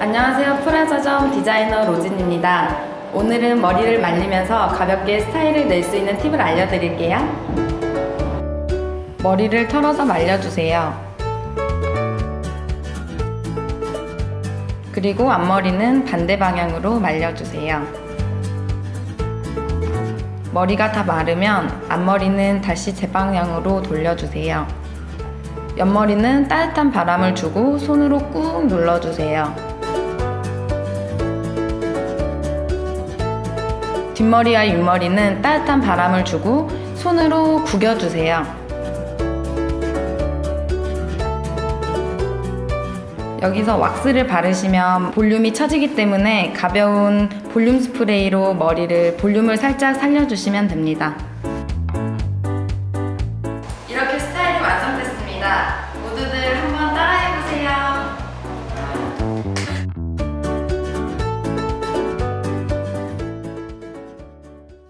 안녕하세요. 프라자점 디자이너 로진입니다. 오늘은 머리를 말리면서 가볍게 스타일을 낼 수 있는 팁을 알려드릴게요. 머리를 털어서 말려주세요. 그리고 앞머리는 반대 방향으로 말려주세요. 머리가 다 마르면 앞머리는 다시 제 방향으로 돌려주세요. 옆머리는 따뜻한 바람을 주고 손으로 꾹 눌러주세요. 뒷머리와 윗머리는 따뜻한 바람을 주고 손으로 구겨주세요. 여기서 왁스를 바르시면 볼륨이 처지기 때문에 가벼운 볼륨 스프레이로 머리를 볼륨을 살짝 살려주시면 됩니다.